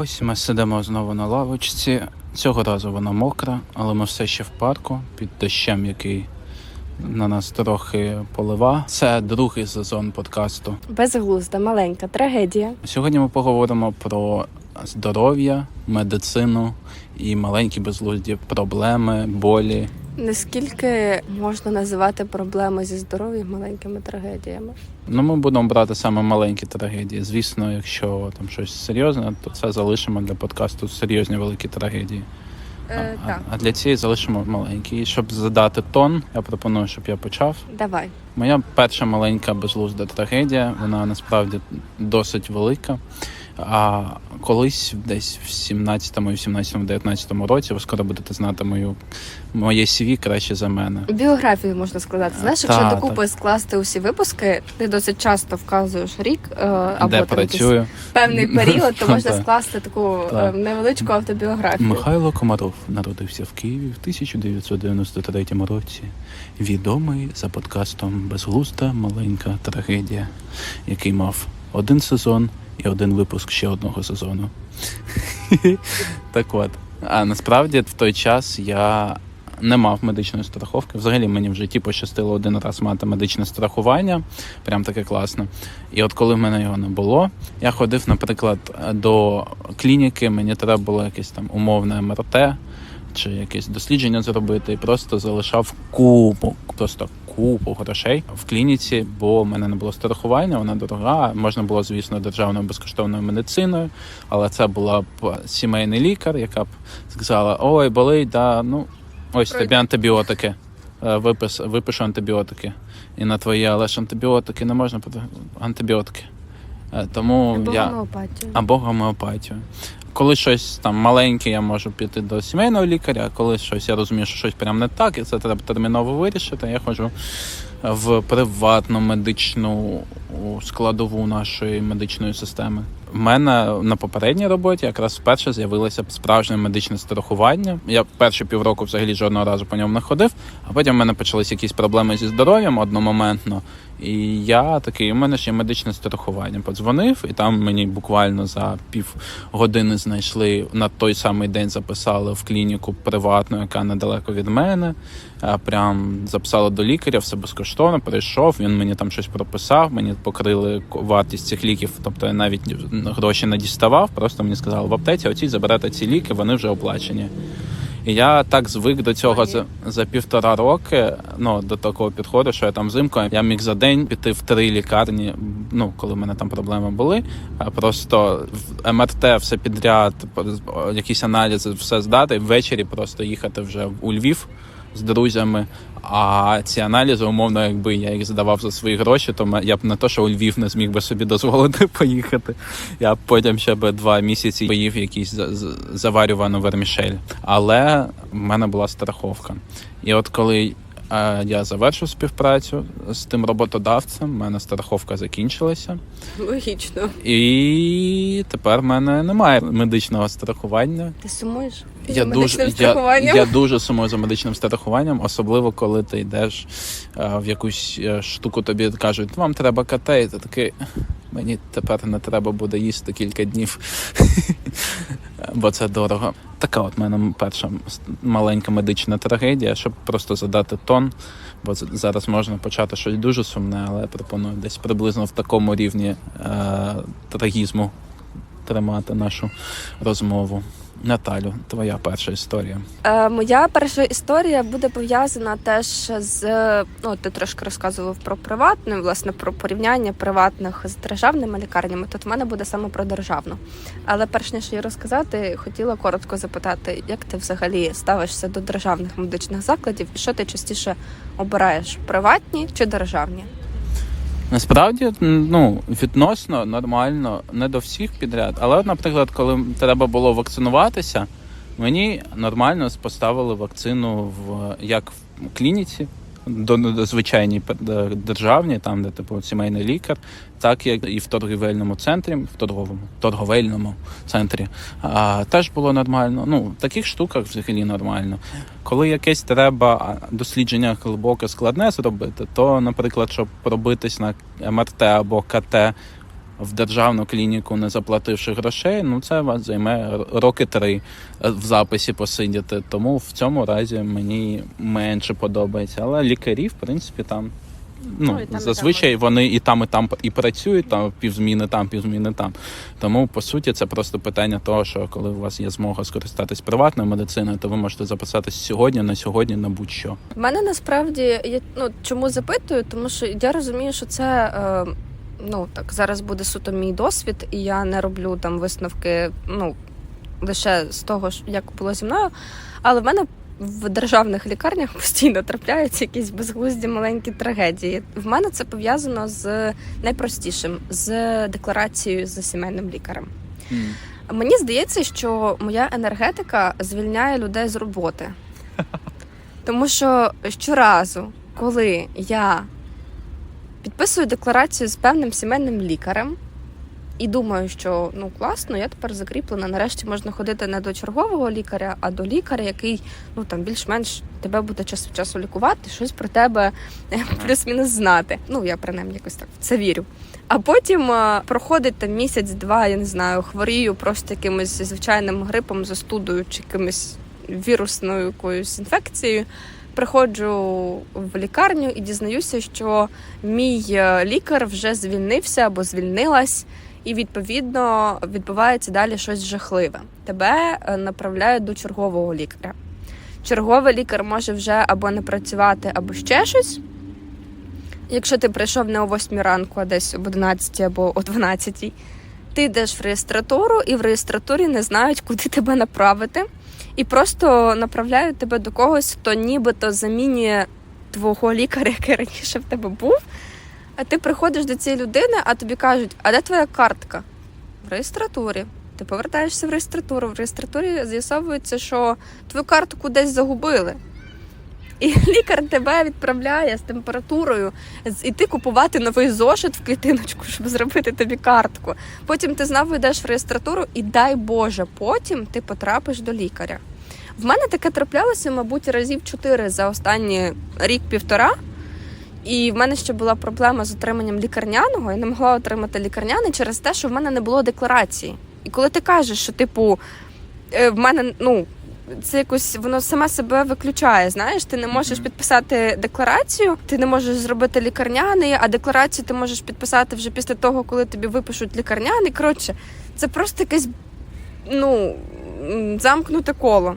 Ось ми сидимо знову на лавочці. Цього разу вона мокра, але ми все ще в парку під дощем, який на нас трохи полива. Це другий сезон подкасту. Безглузда, маленька трагедія. Сьогодні ми поговоримо про здоров'я, медицину і маленькі безглузді проблеми, болі. Наскільки можна називати проблеми зі здоров'ям маленькими трагедіями? Ну, ми будемо брати саме маленькі трагедії. Звісно, якщо там щось серйозне, то це залишимо для подкасту серйозні великі трагедії. Е, а, так, а для цієї залишимо маленькі. І щоб задати тон, я пропоную, щоб я почав. давай. Моя перша маленька безглузда трагедія, вона насправді досить велика. А колись, десь в 17-му, і 17-му, 19-му році, ви скоро будете знати мою моє CV краще за мене. Біографію можна сказати. Знаєш, якщо Та, докупи скласти усі випуски, ти досить часто вказуєш рік е, або Де там якийсь працюю. певний період, то можна скласти таку е, Так. невеличку автобіографію. Михайло Комаров народився в Києві в 1993 році. Відомий за подкастом Безглузда маленька трагедія, який мав один сезон і один випуск ще одного сезону. так от. А насправді в той час я не мав медичної страховки. Взагалі мені в житті пощастило один раз мати медичне страхування. Прям таке класно. І от коли в мене його не було, я ходив, наприклад, до клініки, мені треба було якесь там умовне МРТ чи якесь дослідження зробити, і просто залишав купу, просто купу грошей в клініці, бо в мене не було страхування, вона дорога. Можна було, звісно, державною безкоштовною медициною, але це була б сімейний лікар, яка б сказала: Ой, болить, да, ну ось тобі антибіотики. Е, Випис, випишу антибіотики. І на твої, але ж антибіотики не можна антибіотики. Е, Тому Або я гомеопатію. або гомеопатію. Коли щось там маленьке, я можу піти до сімейного лікаря, коли щось я розумію, що щось прям не так, і це треба терміново вирішити. Я ходжу в приватну медичну складову нашої медичної системи. У мене на попередній роботі якраз вперше з'явилося справжнє медичне страхування. Я перші півроку взагалі жодного разу по ньому не ходив, а потім в мене почалися якісь проблеми зі здоров'ям одномоментно. І я такий, у мене є медичне страхування. Подзвонив, і там мені буквально за пів години знайшли на той самий день записали в клініку приватну, яка недалеко від мене. Прям записали до лікаря, все безкоштовно. Прийшов. Він мені там щось прописав. Мені покрили вартість цих ліків. Тобто я навіть гроші не діставав. Просто мені сказали в аптеці, оці заберете ці ліки, вони вже оплачені. І я так звик до цього за, за півтора роки. Ну до такого підходу, що я там взимку я міг за день піти в три лікарні. Ну коли в мене там проблеми були. Просто в МРТ все підряд, якісь аналізи, все здати. Ввечері просто їхати вже у Львів з друзями. А ці аналізи, умовно, якби я їх здавав за свої гроші, то я б не то, що у Львів не зміг би собі дозволити поїхати. Я б потім ще би два місяці поїв якийсь за- за- заварювану вермішель. Але в мене була страховка. І от коли я завершив співпрацю з тим роботодавцем, в мене страховка закінчилася. Логічно. І тепер в мене немає медичного страхування. Ти сумуєш? Я дуже, я, я дуже сумую за медичним страхуванням, особливо коли ти йдеш е, в якусь е, штуку, тобі кажуть, вам треба КТ, і ти такий. Мені тепер не треба буде їсти кілька днів, бо це дорого. Така от мене перша маленька медична трагедія, щоб просто задати тон. Бо зараз можна почати щось дуже сумне, але я пропоную десь приблизно в такому рівні е, трагізму тримати нашу розмову. Наталю, твоя перша історія. Е, моя перша історія буде пов'язана теж з ну ти трошки розказував про приватне, власне, про порівняння приватних з державними лікарнями. Тут в мене буде саме про державну. Але перш ніж її розказати, хотіла коротко запитати, як ти взагалі ставишся до державних медичних закладів, і що ти частіше обираєш приватні чи державні? Насправді, ну відносно нормально, не до всіх підряд. Але, наприклад, коли треба було вакцинуватися, мені нормально поставили вакцину в як в клініці, до, державні, там де типу сімейний лікар, так як і в торгівельному центрі, в торговому торговельному центрі. А, теж було нормально. Ну, в таких штуках взагалі нормально. Коли якесь треба дослідження глибоке складне зробити, то, наприклад, щоб пробитись на МРТ або КТ в державну клініку, не заплативши грошей, ну це вас займе роки три е, в записі посидіти. Тому в цьому разі мені менше подобається. Але лікарі, в принципі, там. Ну, Ну, і там, і там зазвичай вони і там, і там і працюють, там півзміни там, півзміни там. Тому по суті це просто питання того, що коли у вас є змога скористатись приватною медициною, то ви можете записатись сьогодні, на сьогодні, на будь-що. В мене насправді є ну чому запитую, тому що я розумію, що це е, ну так зараз буде суто мій досвід, і я не роблю там висновки, ну лише з того, як було зі мною. Але в мене в державних лікарнях постійно трапляються якісь безглузді маленькі трагедії. В мене це пов'язано з найпростішим з декларацією з сімейним лікарем. Мені здається, що моя енергетика звільняє людей з роботи. Тому що щоразу, коли я підписую декларацію з певним сімейним лікарем і думаю, що ну класно, я тепер закріплена. Нарешті можна ходити не до чергового лікаря, а до лікаря, який ну там більш-менш тебе буде час від часу лікувати, щось про тебе е, плюс-мінус знати. Ну я принаймні якось так в це вірю. А потім е, проходить там місяць-два, я не знаю, хворію просто якимось звичайним грипом, застудою чи якимось вірусною якоюсь інфекцією. Приходжу в лікарню і дізнаюся, що мій е, лікар вже звільнився або звільнилась, і відповідно відбувається далі щось жахливе. Тебе е, направляють до чергового лікаря. Черговий лікар може вже або не працювати, або ще щось. Якщо ти прийшов не о 8 ранку, а десь об 11 або о 12, ти йдеш в реєстратуру, і в реєстратурі не знають, куди тебе направити, і просто направляють тебе до когось, хто нібито замінює твого лікаря, який раніше в тебе був. А ти приходиш до цієї людини, а тобі кажуть, а де твоя картка? В реєстратурі. Ти повертаєшся в реєстратуру. В реєстратурі з'ясовується, що твою картку десь загубили. І лікар тебе відправляє з температурою іти купувати новий зошит в клітиночку, щоб зробити тобі картку. Потім ти знову йдеш в реєстратуру, і дай Боже, потім ти потрапиш до лікаря. В мене таке траплялося, мабуть, разів чотири за останні рік-півтора. І в мене ще була проблема з отриманням лікарняного. Я не могла отримати лікарняний через те, що в мене не було декларації. І коли ти кажеш, що типу е, в мене ну. Це якось воно саме себе виключає. Знаєш, ти не можеш підписати декларацію, ти не можеш зробити лікарняний, а декларацію ти можеш підписати вже після того, коли тобі випишуть лікарняний. Коротше, це просто якесь ну замкнуте коло.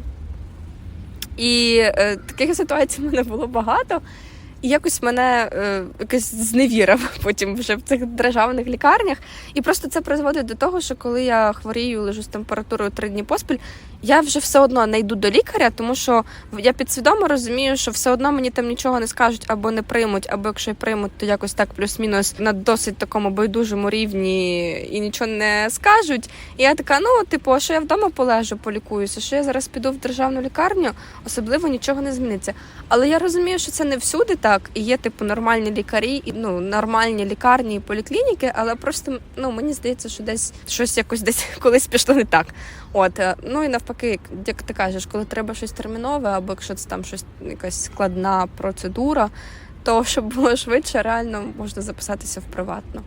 І е, таких ситуацій в мене було багато. І якось мене е, якось зневірив потім вже в цих державних лікарнях. І просто це призводить до того, що коли я хворію, лежу з температурою три дні поспіль, я вже все одно не йду до лікаря, тому що я підсвідомо розумію, що все одно мені там нічого не скажуть або не приймуть, або якщо й приймуть, то якось так плюс-мінус на досить такому байдужому рівні і нічого не скажуть. І я така, ну типу, що я вдома полежу, полікуюся, що я зараз піду в державну лікарню, особливо нічого не зміниться. Але я розумію, що це не всюди так, і є типу нормальні лікарі, і ну нормальні лікарні і поліклініки, але просто ну мені здається, що десь щось якось десь колись пішло не так. От е, ну і навпаки, як ти кажеш, коли треба щось термінове, або якщо це там щось якась складна процедура, то щоб було швидше, реально можна записатися в приватну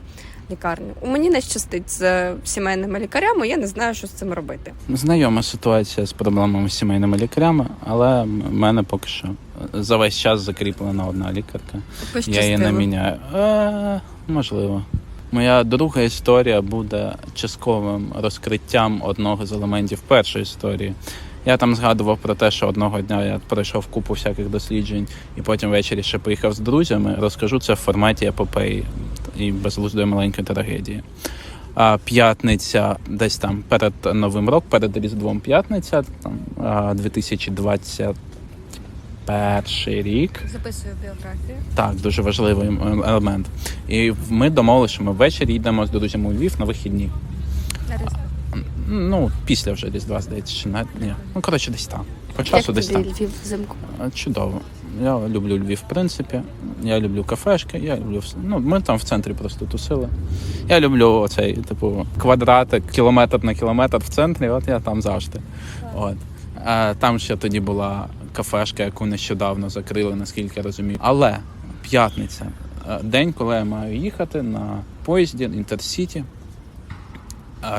лікарню. У мені не щастить з е, сімейними лікарями, я не знаю, що з цим робити. Знайома ситуація з проблемами з сімейними лікарями, але в мене поки що за весь час закріплена одна лікарка. Я її не міняю. Е, можливо. Моя друга історія буде частковим розкриттям одного з елементів першої історії. Я там згадував про те, що одного дня я пройшов купу всяких досліджень, і потім ввечері ще поїхав з друзями. Розкажу це в форматі епопеї і безглуздої маленької трагедії. А п'ятниця, десь там перед Новим роком, перед Різдвом п'ятниця, там а, 2021 рік. Записую біографію. Так, дуже важливий ем, елемент. І ми домовилися, що ми ввечері йдемо з друзями у Львів на вихідні. Ну, після вже Різдва, здається, чи навіть ні. Ну, коротше, десь там. По часу Як десь тобі там. Львів взимку? Чудово. Я люблю Львів, в принципі. Я люблю кафешки, я люблю все. Ну, ми там в центрі просто тусили. Я люблю оцей, типу, квадратик, кілометр на кілометр в центрі, от я там завжди. От. А, там ще тоді була кафешка, яку нещодавно закрили, наскільки я розумію. Але п'ятниця, е, день, коли я маю їхати на поїзді Інтерсіті.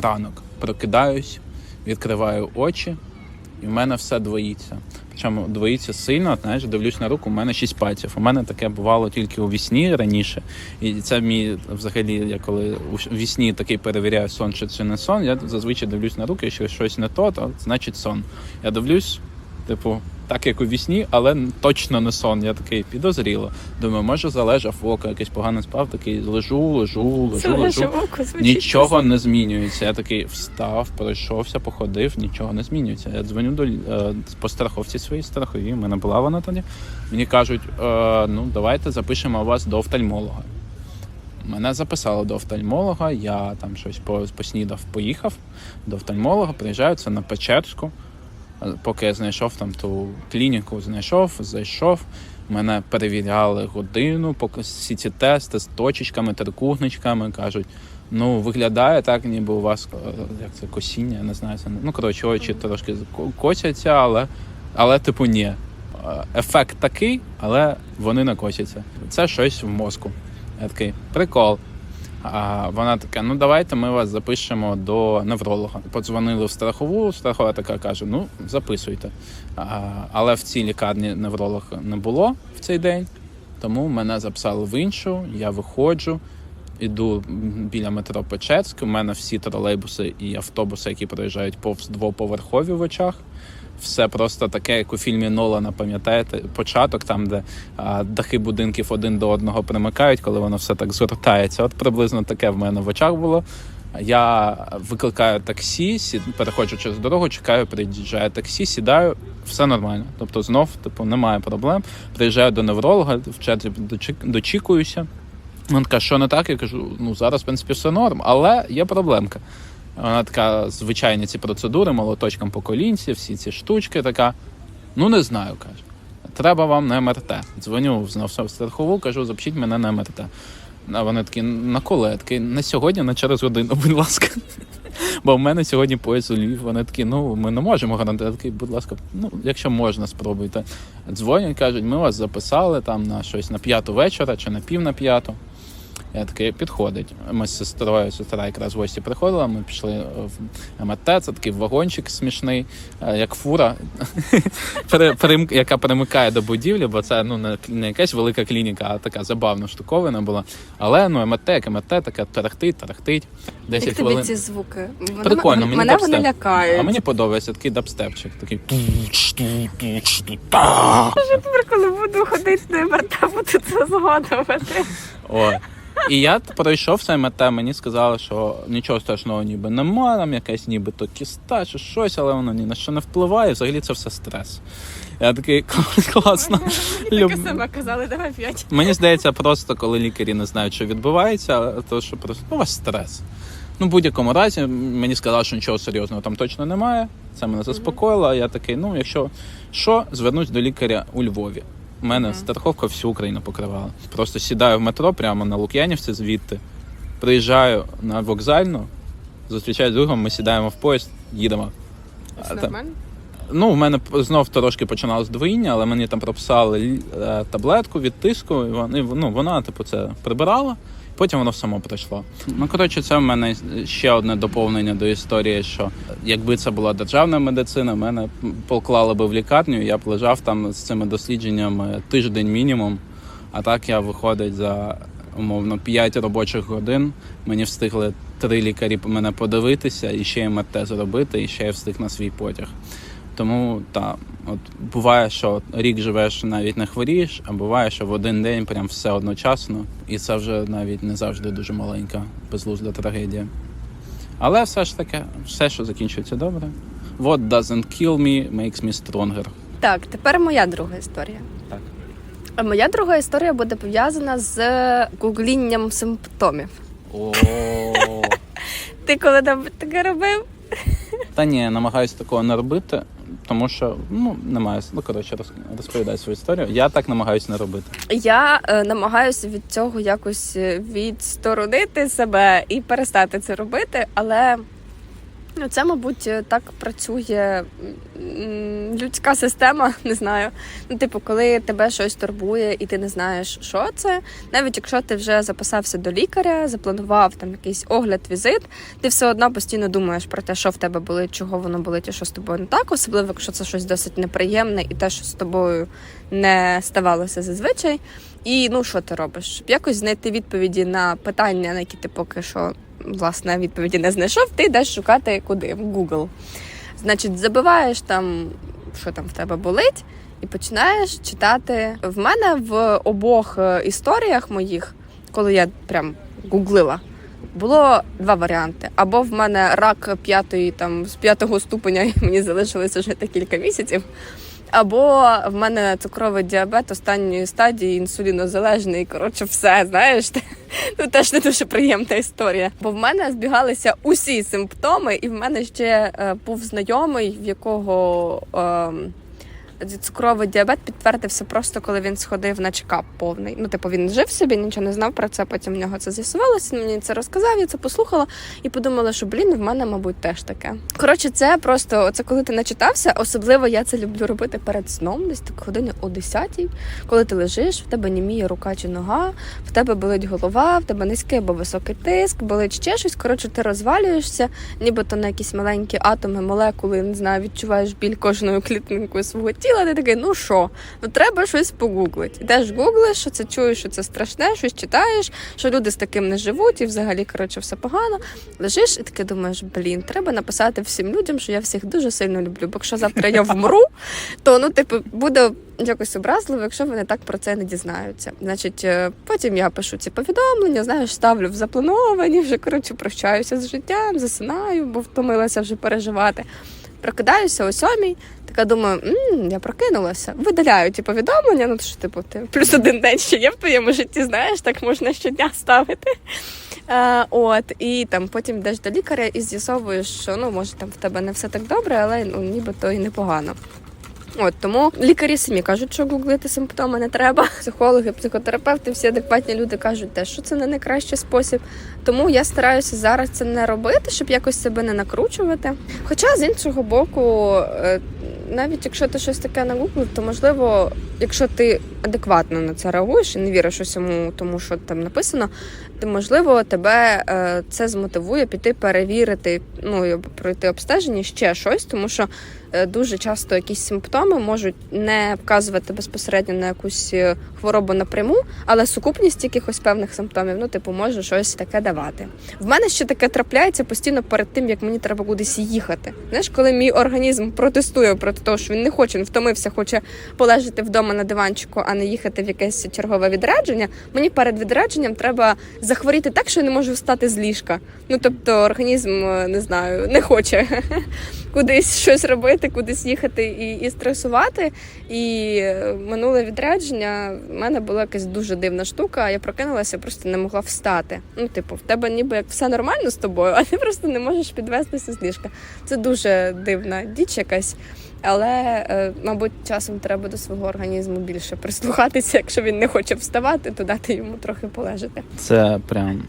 ранок. Прокидаюсь, відкриваю очі, і в мене все двоїться. Причому двоїться сильно, знаєш, дивлюсь на руку, у мене шість пальців. У мене таке бувало тільки у вісні раніше. І це мій взагалі, я коли у вісні такий перевіряю сон чи це не сон, я зазвичай дивлюсь на руки, якщо щось не то, то значить сон. Я дивлюсь, типу, так як у вісні, але точно не сон. Я такий підозріло. Думаю, може залежав око, якийсь погано спав, такий лежу, лежу, лежу, лежу. Нічого не змінюється. Я такий встав, пройшовся, походив, нічого не змінюється. Я дзвоню до е, по страховці своїй страховій. У мене була вона тоді. Мені кажуть: е, ну давайте запишемо вас до офтальмолога. Мене записали до офтальмолога, я там щось по- поснідав, поїхав до офтальмолога, приїжджаю це на Печерську. Поки я знайшов там ту клініку, знайшов, зайшов. Мене перевіряли годину, поки всі ці тести з точечками, трикутничками кажуть. Ну, виглядає так, ніби у вас е, як це косіння, я не знаю. Це, ну, коротше, очі трошки косяться, але, але типу, ні. Е, Ефект такий, але вони не косяться. Це щось в мозку. Я такий прикол. А вона така: ну давайте ми вас запишемо до невролога. Подзвонили в страхову, страхова така каже: ну записуйте. Але в цій лікарні невролог не було в цей день, тому мене записали в іншу. Я виходжу, іду біля метро Печерськ. У мене всі тролейбуси і автобуси, які проїжджають повз двоповерхові в очах. Все просто таке, як у фільмі Нолана, пам'ятаєте, початок, там, де а, дахи будинків один до одного примикають, коли воно все так згортається. От приблизно таке в мене в очах було. Я викликаю таксі, сі- переходжу через дорогу, чекаю, приїжджає таксі, сідаю, все нормально. Тобто знов типу, немає проблем. Приїжджаю до невролога, в черзі дочікуюся. Вона така, що не так? Я кажу, ну зараз, в принципі, все норм, але є проблемка. Вона така, звичайні ці процедури, молоточком по колінці, всі ці штучки, така. Ну не знаю, каже. Треба вам на МРТ. Дзвоню в страхову, кажу, запишіть мене на МРТ. А вони такі, на коли? Такий, не сьогодні, на через годину, будь ласка. Бо в мене сьогодні поїзд у Львів. Вони такі, ну ми не можемо гарантувати. Будь ласка, ну якщо можна, спробуйте. Дзвонять, кажуть, ми вас записали там на щось на п'яту вечора чи на пів на п'яту. Я такий підходить. Ми з сестрою, сестра якраз в гості приходила. Ми пішли е, в МТ, це такий вагончик смішний, е, як фура, яка перемикає до будівлі, бо це ну не, якась велика клініка, а така забавна штуковина була. Але ну МТ, як МТ, така тарахтить, тарахтить. 10 Як тобі ці звуки? Прикольно, мені мене вони лякають. А мені подобається такий дабстепчик, такий. Тепер, коли буду ходити на МРТ, буду це згадувати. О. І я пройшов цей мете, мені сказали, що нічого страшного ніби нема, там якась нібито кіста чи щось, але воно ні на що не впливає. Взагалі це все стрес. Я такий класно. Люб... Таке саме казали, давай п'ять. Мені здається, просто коли лікарі не знають, що відбувається, то що просто ну, у вас стрес. Ну, в будь-якому разі, мені сказали, що нічого серйозного там точно немає. Це мене заспокоїло. Я такий, ну, якщо що, звернусь до лікаря у Львові. У мене страховка всю Україну покривала. Просто сідаю в метро прямо на Лук'янівці звідти, приїжджаю на вокзальну, зустрічаю з другом, ми сідаємо в поїзд, їдемо. А, Це нормально? Ну, у мене знов трошки починалось двоїння, але мені там прописали е, таблетку від тиску, і вона, ну, вона типу, це прибирала, потім воно само пройшло. Ну, коротше, це в мене ще одне доповнення до історії, що якби це була державна медицина, мене поклали би в лікарню, я б лежав там з цими дослідженнями тиждень мінімум. А так я виходить за умовно 5 робочих годин. Мені встигли три лікарі мене подивитися, і ще й МРТ зробити, і ще я встиг на свій потяг. Тому та от буває, що рік живеш навіть не хворієш, а буває, що в один день прям все одночасно, і це вже навіть не завжди дуже маленька безглузда трагедія. Але все ж таки, все, що закінчується добре. What doesn't kill me makes me stronger. Так, тепер моя друга історія. Так. Моя друга історія буде пов'язана з гуглінням симптомів. О, Ти коли таке робив? та ні, намагаюся такого не робити, тому що ну немає. Ну коротше, роз- розповідай свою історію. Я так намагаюся не робити. Я е, намагаюся від цього якось е, відсторонити себе і перестати це робити, але Ну, це, мабуть, так працює людська система, не знаю. Ну, типу, коли тебе щось турбує і ти не знаєш, що це, навіть якщо ти вже записався до лікаря, запланував там якийсь огляд, візит, ти все одно постійно думаєш про те, що в тебе болить, чого воно болить і що з тобою не так, особливо якщо це щось досить неприємне і те, що з тобою не ставалося зазвичай. І ну що ти робиш? Щоб якось знайти відповіді на питання, на які ти поки що власне відповіді не знайшов, ти йдеш шукати куди? В Google. Значить, забиваєш там, що там в тебе болить, і починаєш читати. В мене в обох е, історіях моїх, коли я прям гуглила, було два варіанти. Або в мене рак п'ятої, там з п'ятого ступеня, і мені залишилося жити кілька місяців. Або в мене цукровий діабет останньої стадії, інсулінозалежний. Коротше, все, знаєш, ну теж не дуже приємна історія. Бо в мене збігалися усі симптоми, і в мене ще е, був знайомий, в якого е, цукровий діабет підтвердився просто коли він сходив на чекап повний. Ну, типу, він жив собі, нічого не знав про це. Потім в нього це з'ясувалося. Мені це розказав, я це послухала і подумала, що блін, в мене, мабуть, теж таке. Коротше, це просто це коли ти начитався. Особливо я це люблю робити перед сном, десь так години о 10 коли ти лежиш, в тебе німіє рука чи нога, в тебе болить голова, в тебе низький або високий тиск, болить ще щось. Коротше, ти розвалюєшся, нібито на якісь маленькі атоми, молекули, не знаю, відчуваєш біль кожною клітинкою свого тіла. Ти такий, ну що, ну треба щось погуглити. Йдеш гуглиш, що це чуєш, що це страшне, щось читаєш, що люди з таким не живуть, і взагалі коротше все погано. Лежиш і таки думаєш, блін, треба написати всім людям, що я всіх дуже сильно люблю. Бо якщо завтра я вмру, то ну, типу, буде якось образливо, якщо вони так про це не дізнаються. Значить, е, потім я пишу ці повідомлення, знаєш, ставлю в заплановані, вже коротше прощаюся з життям, засинаю, бо втомилася вже переживати. Прокидаюся о сьомій, така думаю, м я прокинулася. Видаляю ті повідомлення, ну що типу, ти плюс один день ще є в твоєму житті, знаєш, так можна щодня ставити. Е, от, і там потім йдеш до лікаря і з'ясовуєш, що ну може там в тебе не все так добре, але ну нібито і непогано. От тому лікарі самі кажуть, що гуглити симптоми не треба. Психологи, психотерапевти, всі адекватні люди кажуть, те, що це не найкращий спосіб. Тому я стараюся зараз це не робити, щоб якось себе не накручувати. Хоча з іншого боку, е, навіть якщо ти щось таке нагуглив, то можливо, якщо ти адекватно на це реагуєш і не віриш усьому тому, що там написано, то можливо тебе е, це змотивує піти перевірити, ну пройти обстеження ще щось, тому що дуже часто якісь симптоми можуть не вказувати безпосередньо на якусь е, хворобу напряму, але сукупність якихось певних симптомів, ну типу, може щось таке давати. В мене ще таке трапляється постійно перед тим, як мені треба кудись їхати. Знаєш, коли мій організм протестує проти того, що він не хоче, він втомився, хоче полежати вдома на диванчику, а не їхати в якесь чергове відрядження. Мені перед відрядженням треба захворіти так, що я не можу встати з ліжка. Ну тобто організм е, не знаю, не хоче кудись щось робити, кудись їхати і, і стресувати. І е, минуле відрядження в мене була якась дуже дивна штука. Я прокинулася, просто не могла встати. Ну, типу, в тебе ніби як все нормально з тобою, а ти просто не можеш підвестися з ліжка. Це дуже дивна діч якась. Але, е, мабуть, часом треба до свого організму більше прислухатися. Якщо він не хоче вставати, то дати йому трохи полежати. Це прям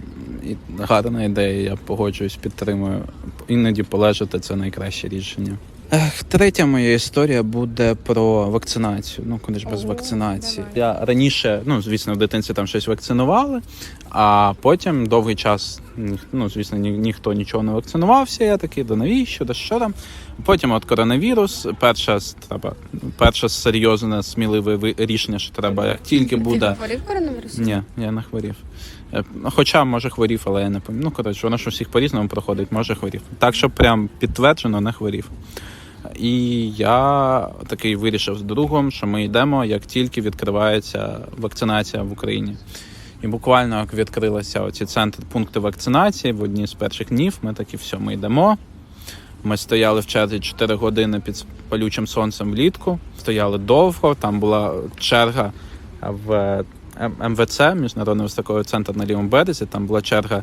гарна ідея, я погоджуюсь, підтримую. Іноді полежати це найкраще рішення. Ех, Третя моя історія буде про вакцинацію. Ну, куди ж без О, вакцинації. давай. Я раніше, ну звісно, в дитинстві там щось вакцинували, а потім довгий час, ну звісно, ні, ніхто нічого не вакцинувався. Я такий, да навіщо, да що там. Потім от коронавірус, перша треба, перше серйозне, сміливе рішення, що треба, як тільки буде. Ти хворів коронавірусом? Ні, я не хворів. Е, Хоча, може, хворів, але я не пам'ятаю. Ну, коротше, воно ж у всіх по-різному проходить, може хворів. Так, що прям підтверджено, не хворів. І я такий вирішив з другом, що ми йдемо, як тільки відкривається вакцинація в Україні. І буквально як відкрилися оці центри пункти вакцинації в одні з перших днів, ми такі все, ми йдемо. Ми стояли в черзі 4 години під палючим сонцем влітку. Стояли довго, там була черга в М- МВЦ, Міжнародний високовий центр на лівому березі. Там була черга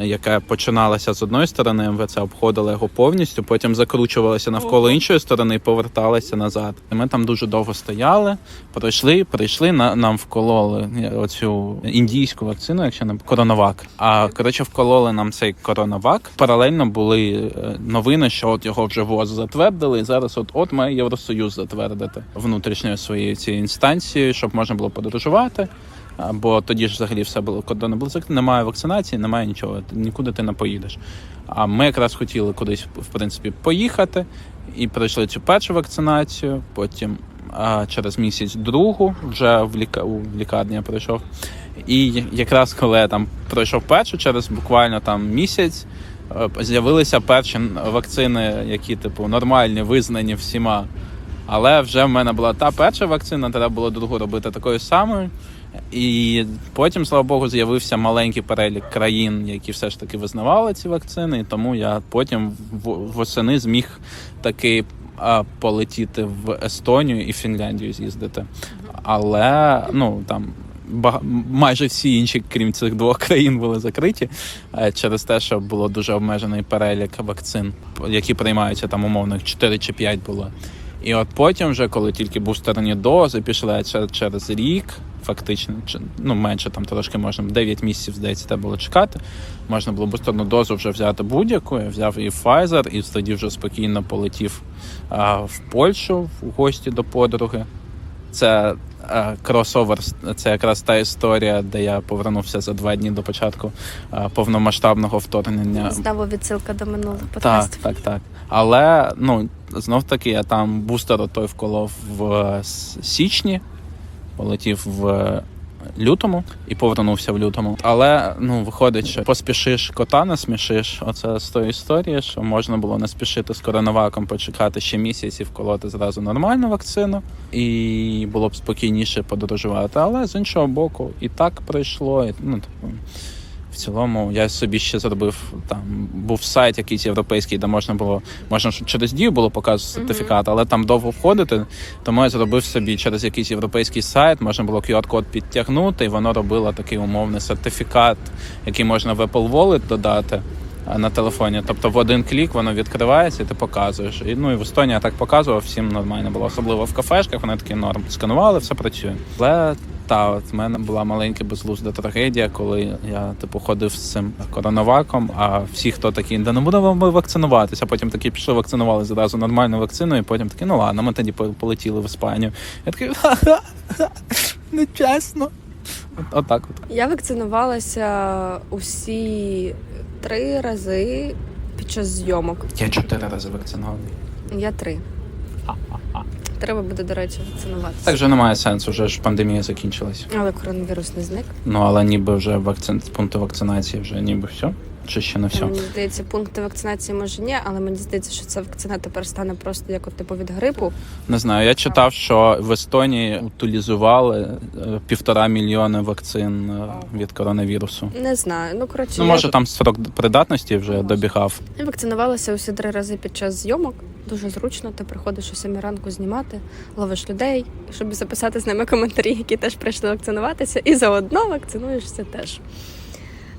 яка починалася з одної сторони, МВЦ обходила його повністю, потім закручувалася навколо іншої сторони і поверталася назад. І ми там дуже довго стояли, пройшли, прийшли, на, нам вкололи оцю індійську вакцину, якщо не коронавак. А коротше, вкололи нам цей коронавак. Паралельно були е, новини, що от його вже ВОЗ затвердили, і зараз от от має Євросоюз затвердити внутрішньою своєю цією інстанцією, щоб можна було подорожувати. Бо тоді ж взагалі все було кордони були закриті, немає вакцинації, немає нічого, нікуди ти не поїдеш. А ми якраз хотіли кудись в принципі поїхати і пройшли цю першу вакцинацію. Потім а, через місяць другу вже в ліка... у лікарні я пройшов. І якраз коли я там пройшов першу, через буквально там місяць е, з'явилися перші вакцини, які типу нормальні, визнані всіма. Але вже в мене була та перша вакцина, треба було другу робити такою самою. І потім, слава Богу, з'явився маленький перелік країн, які все ж таки визнавали ці вакцини. І тому я потім восени зміг таки полетіти в Естонію і Фінляндію з'їздити. Але ну там. Майже всі інші, крім цих двох країн, були закриті е, через те, що було дуже обмежений перелік вакцин, які приймаються там умовно їх 4 чи 5 було. І от потім, вже коли тільки бустерні дози пішли а чер- через рік, фактично, ну менше там трошки можна 9 місяців, здається, треба було чекати. Можна було бустерну дозу вже взяти будь-яку. Я взяв і Pfizer, і тоді вже спокійно полетів а, в Польщу в гості до подруги. Це кросовер, це якраз та історія, де я повернувся за два дні до початку е, повномасштабного вторгнення Знову відсилка до минулого так, подкасту. так, так. Але ну знов таки я там бустер той вколов в е, січні, полетів в е, лютому і повернувся в лютому. Але ну виходить, що поспішиш кота не смішиш. Оце з тої історії, що можна було не спішити з коронаваком, почекати ще місяць і вколоти зразу нормальну вакцину, і було б спокійніше подорожувати. Але з іншого боку, і так пройшло. І, ну, типу, в цілому я собі ще зробив там був сайт якийсь європейський, де можна було можна через дію було показувати сертифікат, але там довго входити. Тому я зробив собі через якийсь європейський сайт, можна було QR-код підтягнути, і воно робило такий умовний сертифікат, який можна в Apple Wallet додати. На телефоні, тобто в один клік воно відкривається, і ти показуєш. І ну і в Естонії я так показував, всім нормально було, особливо в кафешках. Вони такі норм сканували, все працює. Але та от в мене була маленька безглузда трагедія, коли я типу ходив з цим коронаваком. А всі, хто такі, да не будемо ми вакцинуватися. А потім такі пішли, вакцинували зразу нормальну вакцину, і потім такі, ну ладно, ми тоді полетіли в Іспанію. Я такий нечесно. От, отак от. Я вакцинувалася усі три рази під час зйомок. Я чотири рази вакцинований. Я три. Треба буде, до речі, вакцинуватися. Так вже немає сенсу, вже ж пандемія закінчилась. Але коронавірус не зник. Ну але ніби вже вакцин пункти вакцинації вже ніби все. Чи ще не все? Мені здається, пункти вакцинації може ні, але мені здається, що ця вакцина тепер стане просто як от, типу від грипу. Не знаю. Я читав, що в Естонії утилізували е, півтора мільйони вакцин е, від коронавірусу. Не знаю. Ну коротше, Ну, я- може, там срок придатності вже добігав. Я вакцинувалася усі три рази під час зйомок. Дуже зручно. Ти приходиш о 7 ранку знімати, ловиш людей, щоб записати з ними коментарі, які теж прийшли вакцинуватися, і заодно вакцинуєшся теж.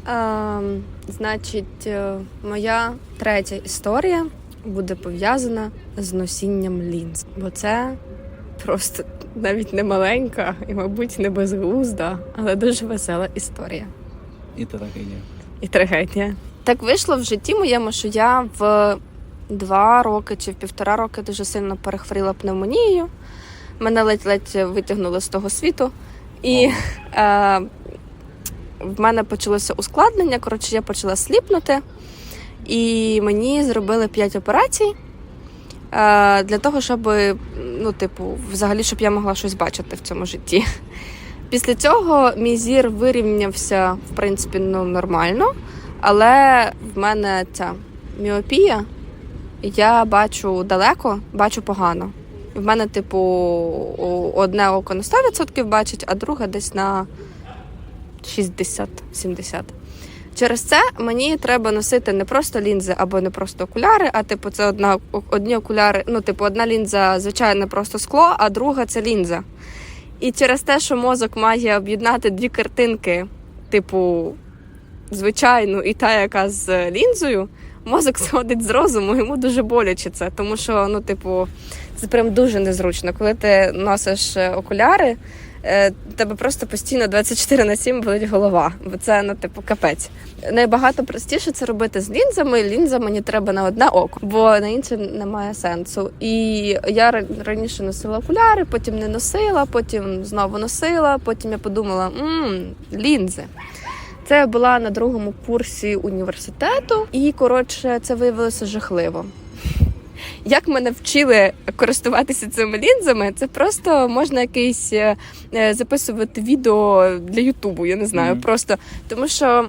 Ем, значить, е, моя третя історія буде пов'язана з носінням лінз, бо це просто навіть не маленька і, мабуть, не безглузда, але дуже весела історія І трагедія. і трагедія. Так вийшло в житті моєму, що я в два роки чи в півтора роки дуже сильно перехворіла пневмонією. Мене ледь-ледь витягнули з того світу. І е, в мене почалося ускладнення. Коротше, я почала сліпнути, і мені зробили п'ять операцій. е, Для того, щоб, ну, типу, взагалі, щоб я могла щось бачити в цьому житті. Після цього мій зір вирівнявся, в принципі, ну, нормально, але в мене ця міопія, я бачу далеко, бачу погано. В мене, типу, одне око на 100% бачить, а друге десь на 60-70. Через це мені треба носити не просто лінзи або не просто окуляри, а типу, це одна одні окуляри, ну, типу, одна лінза, звичайно, просто скло, а друга це лінза. І через те, що мозок має об'єднати дві картинки, типу звичайну і та, яка з лінзою, мозок сходить з розуму, йому дуже боляче це, тому що, ну, типу, це прям дуже незручно. Коли ти носиш е, окуляри, тебе просто постійно 24 на 7 болить голова, бо це, ну, типу, капець. Найбагато простіше це робити з лінзами. Лінза мені треба на одне око, бо на інше немає сенсу. І я ра- раніше носила окуляри, потім не носила, потім знову носила. Потім я подумала: мм, лінзи. Це була на другому курсі університету, і коротше, це виявилося жахливо. Як мене вчили користуватися цими лінзами, це просто можна якийсь е, е, записувати відео для Ютубу, я не знаю. Мгм. Просто тому що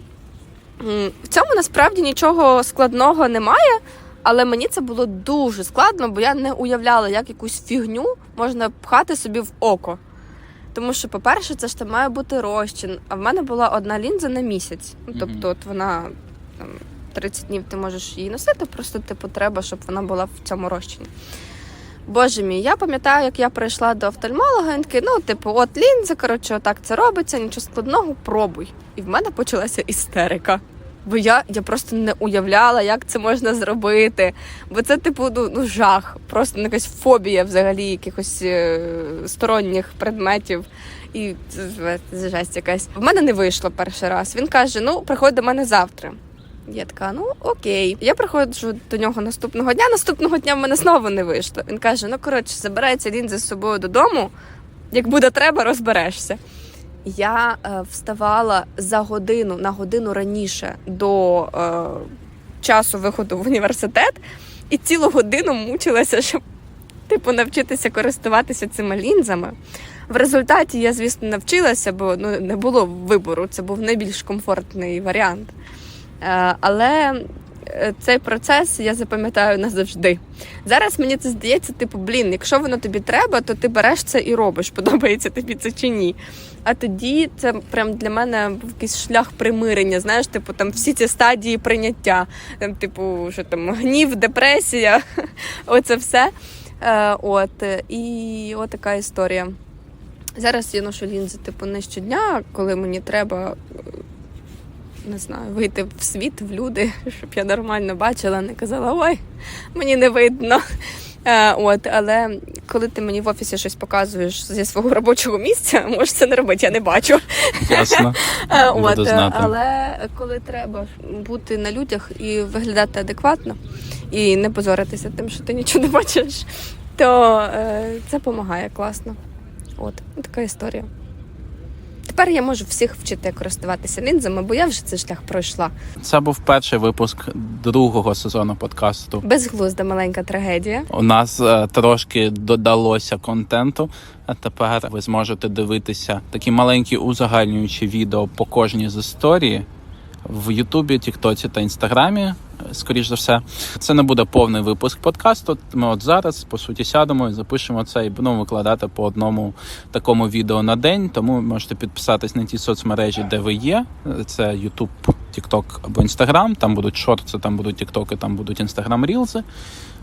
в цьому насправді нічого складного немає. Але мені це було дуже складно, бо я не уявляла, як якусь фігню можна пхати собі в око. Тому що, по-перше, це ж там має бути розчин. А в мене була одна лінза на місяць. Ну, тобто, от вона там 30 днів ти можеш її носити, просто типу треба, щоб вона була в цьому розчині. Боже мій, я пам'ятаю, як я прийшла до офтальмолога, він такий, ну, типу, от лінза, коротше, отак це робиться, нічого складного, пробуй. І в мене почалася істерика. Бо я, я просто не уявляла, як це можна зробити. Бо це, типу, ну, ну жах, просто якась фобія взагалі якихось е, сторонніх предметів. І це жесть якась. В мене не вийшло перший раз. Він каже: ну, приходь до мене завтра. Я така, ну окей. Я приходжу до нього наступного дня. Наступного дня в мене знову не вийшло. Він каже: ну коротше, забирай ці лінзи з собою додому. Як буде треба, розберешся. Я е, вставала за годину на годину раніше до е, часу виходу в університет, і цілу годину мучилася, щоб типу навчитися користуватися цими лінзами. В результаті я, звісно, навчилася, бо ну, не було вибору. Це був найбільш комфортний варіант. Е, але е, цей процес я запам'ятаю назавжди. Зараз мені це здається, типу, блін, якщо воно тобі треба, то ти береш це і робиш, подобається тобі це чи ні. А тоді це прям для мене був якийсь шлях примирення. Знаєш, типу, там всі ці стадії прийняття, там, типу, що там гнів, депресія, оце все. Е, от, і от така історія. Зараз я ношу лінзи, типу, не щодня, коли мені треба. Не знаю, вийти в світ, в люди, щоб я нормально бачила, не казала, ой, мені не видно. Е, от, але коли ти мені в офісі щось показуєш зі свого робочого місця, можеш це не робити, я не бачу. Ясно. Е, Буду е, знати. але коли треба бути на людях і виглядати адекватно, і не позоритися тим, що ти нічого не бачиш, то е, це допомагає класно. От, така історія. Тепер я можу всіх вчити користуватися лінзами, бо я вже цей шлях пройшла. Це був перший випуск другого сезону подкасту. Безглузда маленька трагедія. У нас е, трошки додалося контенту, а тепер ви зможете дивитися такі маленькі узагальнюючі відео по кожній з історії в Ютубі, Тіктоці та Інстаграмі. Скоріш за все, це не буде повний випуск подкасту. Ми от зараз по суті сядемо і запишемо це і будемо викладати по одному такому відео на день. Тому можете підписатись на ті соцмережі, де ви є. Це YouTube, TikTok або Instagram. Там будуть шорти, там будуть тіктоки, там будуть Instagram рілзи.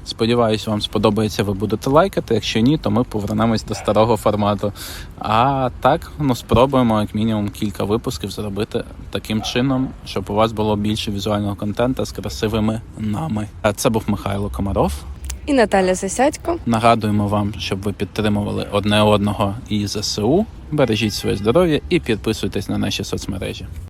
Сподіваюсь, вам сподобається, ви будете лайкати. Якщо ні, то ми повернемось до старого формату. А так, ну спробуємо як мінімум кілька випусків зробити таким чином, щоб у вас було більше візуального контенту з красивими нами. А Це був Михайло Комаров. І Наталя Засядько. Нагадуємо вам, щоб ви підтримували одне одного і ЗСУ. Бережіть своє здоров'я і підписуйтесь на наші соцмережі.